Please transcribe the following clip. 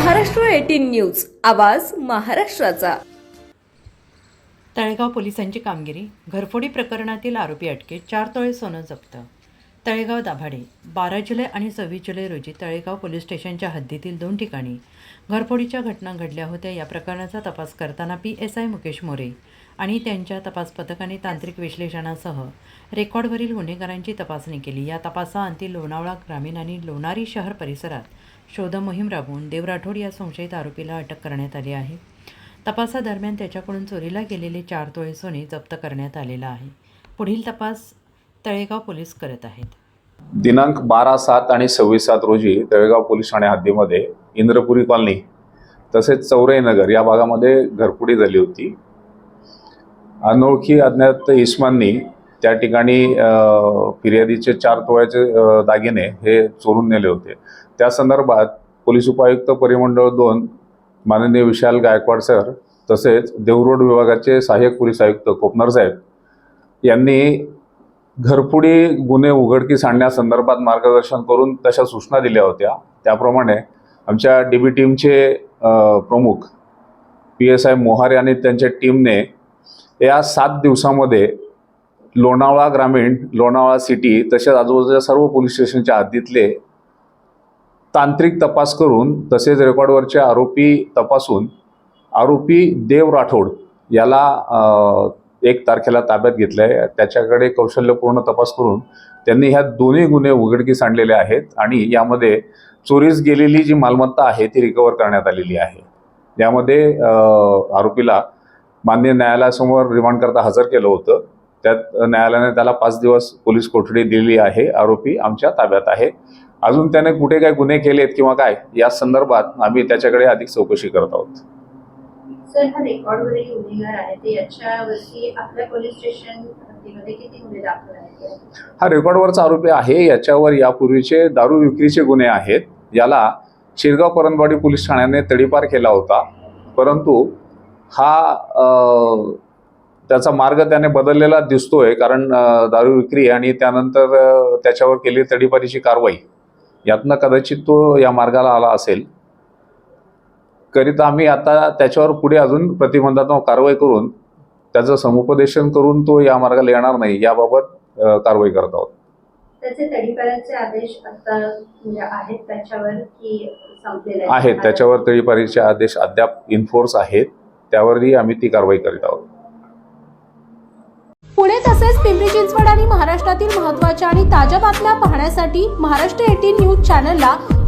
Maharashtra eighteen news. आवाज महाराष्ट्राचा. तळेगाव पोलिसांची कामगिरी. घरफोडी प्रकरणातील आरोपी अटकेत चार तोळे सोनं जप्त तळेगाव दाभाडे बारा जुलै आणि सव्वीस जुलै रोजी तळेगाव पोलीस स्टेशनच्या हद्दीतील दोन ठिकाणी घरफोडीच्या घटना घडल्या होत्या या प्रकरणाचा तपास करताना P S I Mukesh More आणि त्यांच्या तपास पथकाने तांत्रिक विश्लेषणासह रेकॉर्डवरील गुन्हेगारांची तपासणी केली. या तपासाअंती लोणावळा ग्रामीण आणि लोणारी शहर परिसरात शोधमोहीम राबवून देव राठोड या संशयित आरोपीला अटक करण्यात आली आहे. तपासादरम्यान त्याच्याकडून चोरीला गेलेले चार तोळे सोने जप्त करण्यात आलेला आहे. पुढील तपास तळेगाव पोलीस करत आहेत. दिनांक बारा सात आणि सव्वीस सात रोजी तळेगाव पोलीस ठाणे हद्दीमध्ये इंद्रपुरी कॉलनी तसेच चौरईनगर या भागामध्ये घरपुडी झाली होती. अनोळखी अज्ञात इस्मांनी त्या ठिकाणी फिर्यादीचे चार तोळ्याचे दागिने हे चोरून नेले होते. त्या संदर्भात पोलीस उपायुक्त परिमंडळ दोन माननीय विशाल गायकवाड सर तसेच देवरोड विभागाचे सहाय्यक पोलीस आयुक्त कोपनर साहेब यांनी घरपुडी गुन्हे उघडकीस आणण्यासंदर्भात मार्गदर्शन करून तशा सूचना दिल्या होत्या. त्याप्रमाणे आमच्या डी बी टीमचे प्रमुख पी एस आय मोहारे आणि त्यांच्या टीमने या सात दिवसामध्ये लोणावळा ग्रामीण लोणावळा सिटी तसेच आजूबाजूच्या सर्व पोलीस स्टेशनच्या हद्दीतले तांत्रिक तपास करून तसेच रेकॉर्डवरचे आरोपी तपासून आरोपी देव राठोड याला एक तारखेला ताब्यात घेतलं आहे त्याच्याकडे कौशल्यपूर्ण तपास करून त्यांनी ह्या दोन्ही गुन्हे उघडकीस आणलेले आहेत आणि यामध्ये चोरीस गेलेली जी मालमत्ता आहे ती रिकवर करण्यात आलेली आहे. यामध्ये आरोपीला मान्य न्यायालयासमोर रिमांडकरता हजर केलं होतं. त्यात न्यायालयाने त्याला पाच दिवस पोलीस कोठडी दिली आहे. आरोपी आमच्या ताब्यात आहे. अजून त्याने कुठे काय गुन्हे केलेत किंवा काय या संदर्भात आम्ही त्याच्याकडे अधिक चौकशी करत आहोत. सर हा रेकॉर्डवरील गुन्हेगार आहे. ते याच्यावरती आपल्या पोलीस स्टेशन हा रेकॉर्डवरचा आरोपी आहे. याच्यावर यापूर्वीचे दारू विक्रीचे गुन्हे आहेत. याला शिरगाव परंदवाडी पोलीस ठाण्याने तडीपार केला होता. परंतु हा त्याचा मार्ग त्याने बदललेला दिसतोय कारण दारू विक्री आणि त्यानंतर त्याच्यावर केलेली तडीपारीची कारवाई. यातनं कदाचित तो या मार्गाला आला असेल. करिता आम्ही आता त्याच्यावर पुढे अजून प्रतिबंधात्मक कारवाई करून त्याचं समुपदेशन करून तो या मार्गाला येणार नाही याबाबत कारवाई करत आहोत. त्याचे तडीपाराचे आदेश आता म्हणजे आहेत त्याच्यावर की संपलेले आहेत? त्याच्यावर तळीपारीचे आदेश अद्याप इन्फोर्स आहेत त्यावरही आम्ही ती कारवाई करीत आहोत. पुणे तसेच पिंपरी चिंचवड आणि महाराष्ट्रातील महत्त्वाच्या आणि ताज्या बातम्या पाहण्यासाठी महाराष्ट्र एटीन न्यूज चॅनलला